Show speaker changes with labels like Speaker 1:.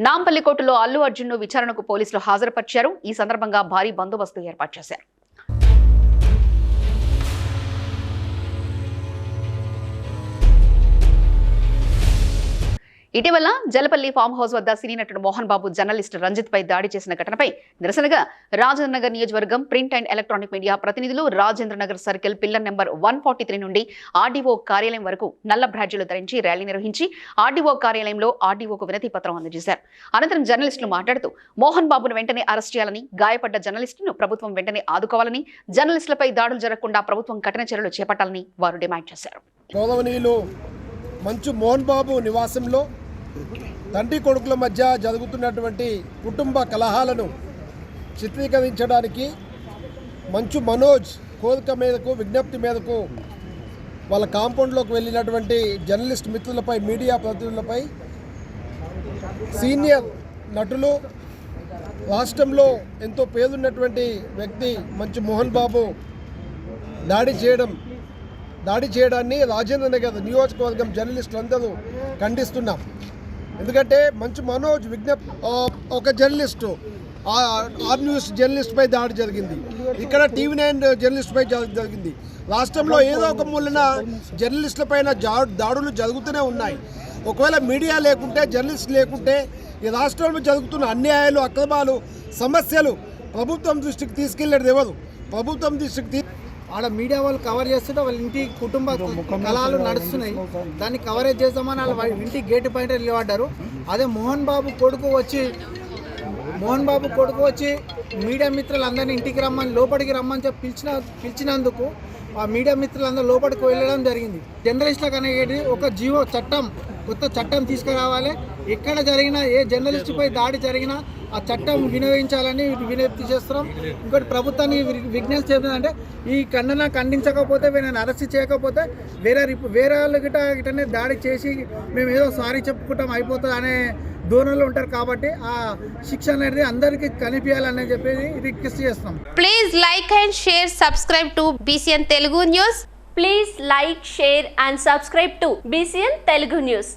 Speaker 1: నాంపల్లికోటలో అల్లు అర్జున్ను విచారణకు పోలీసులు హాజరుపరిచారు. ఈ సందర్భంగా భారీ బందోబస్తు ఏర్పాటు చేశారు. ఇటీవల జలపల్లి ఫామ్ హౌస్ వద్ద సినీ నటుడు మోహన్ బాబు జర్నలిస్ట్ రంజిత్ పై దాడి చేసిన ఘటనపై నిరసనగా రాజేంద్రనగర్ నియోజకవర్గం ప్రింట్ అండ్ ఎలక్ట్రానిక్ మీడియా ప్రతినిధులు Rajendra Nagar circle pillar number one forty three నుండి ఆర్డీఓ కార్యాలయం వరకు నల్ల బ్రాడ్జీలు ధరించి ర్యాలీ నిర్వహించి ఆర్డీఓ కార్యాలయంలో ఆర్డీఓకు వినతి పత్రం అందజేశారు. అనంతరం జర్నలిస్టులు మాట్లాడుతూ మోహన్ బాబును వెంటనే అరెస్ట్ చేయాలని గాయపడ్డ జర్నలిస్టును ప్రభుత్వం వెంటనే ఆదుకోవాలని జర్నలిస్టులపై దాడులు జరగకుండా ప్రభుత్వం కఠిన చర్యలు చేపట్టాలని వారు డిమాండ్ చేశారు.
Speaker 2: మంచు మోహన్ బాబు నివాసంలో తండ్రి కొడుకుల మధ్య జరుగుతున్నటువంటి కుటుంబ కలహాలను చిత్రీకరించడానికి మంచు మనోజ్ కోరిక మేరకు విజ్ఞప్తి మేరకు వాళ్ళ కాంపౌండ్లోకి వెళ్ళినటువంటి జర్నలిస్ట్ మిత్రులపై మీడియా ప్రతినిధులపై సీనియర్ నటులు రాష్ట్రంలో ఎంతో పేరున్నటువంటి వ్యక్తి మంచు మోహన్ బాబు దాడి చేయడం దాడి చేయడాన్ని రాజేంద్ర నగర్ నియోజకవర్గం జర్నలిస్టులందరూ ఖండిస్తున్నాం. ఎందుకంటే మంచు మనోజ్ విజ్ఞప్ ఒక జర్నలిస్టు ఆర్ న్యూస్ జర్నలిస్ట్పై దాడి జరిగింది. ఇక్కడ టీవీ నైన్ జర్నలిస్ట్పై జ- జరిగింది. రాష్ట్రంలో ఏదో ఒక మూలన జర్నలిస్టులపైన జా- దాడులు జరుగుతూనే ఉన్నాయి. ఒకవేళ మీడియా లేకుంటే జర్నలిస్ట్ లేకుంటే ఈ రాష్ట్రంలో జరుగుతున్న అన్యాయాలు అక్రమాలు సమస్యలు ప్రభుత్వం దృష్టికి తీసుకెళ్ళేది ఎవరు? ప్రభుత్వం దృష్టికి తీ
Speaker 3: ఆడ మీడియా వాళ్ళు కవర్ చేస్తుంటే వాళ్ళ ఇంటి కుటుంబ కళాలు నడుస్తున్నాయి. దాన్ని కవరేజ్ చేద్దామని వాళ్ళ ఇంటి గేటు పైన నిలబడ్డారు. అదే మోహన్ బాబు కొడుకు వచ్చి మోహన్ బాబు కొడుకు వచ్చి మీడియా మిత్రులందరినీ ఇంటికి రమ్మని లోపలికి రమ్మని చెప్పి పిలిచిన పిలిచినందుకు ఆ మీడియా మిత్రులందరూ లోపలికి వెళ్ళడం జరిగింది. జర్నలిస్టులకు అనేది ఒక జీవో చట్టం కొత్త చట్టం తీసుకురావాలి. ఎక్కడ జరిగినా ఏ జర్నలిస్టుపై దాడి జరిగినా ఆ చట్టం వినియోగించాలని విజ్ఞప్తి చేస్తున్నాం. ఇంకోటి ప్రభుత్వాన్ని విజ్ఞప్తి చేస్తుందంటే ఈ ఖండన ఖండించకపోతే వీళ్ళని అరెస్ట్ చేయకపోతే వేరే రిప్- వేరే వాళ్ళు గిట గిటనే దాడి చేసి మేము ఏదో సారీ చెప్పుకుంటాం అయిపోతుంది అనే ధోరణిలో ఉంటారు కాబట్టి ఆ శిక్ష అనేది అందరికీ కనిపించాలని చెప్పేది రిక్వెస్ట్ చేస్తున్నాం.
Speaker 4: Please like and share subscribe to BCN Telugu news
Speaker 5: please like share and subscribe to BCN Telugu news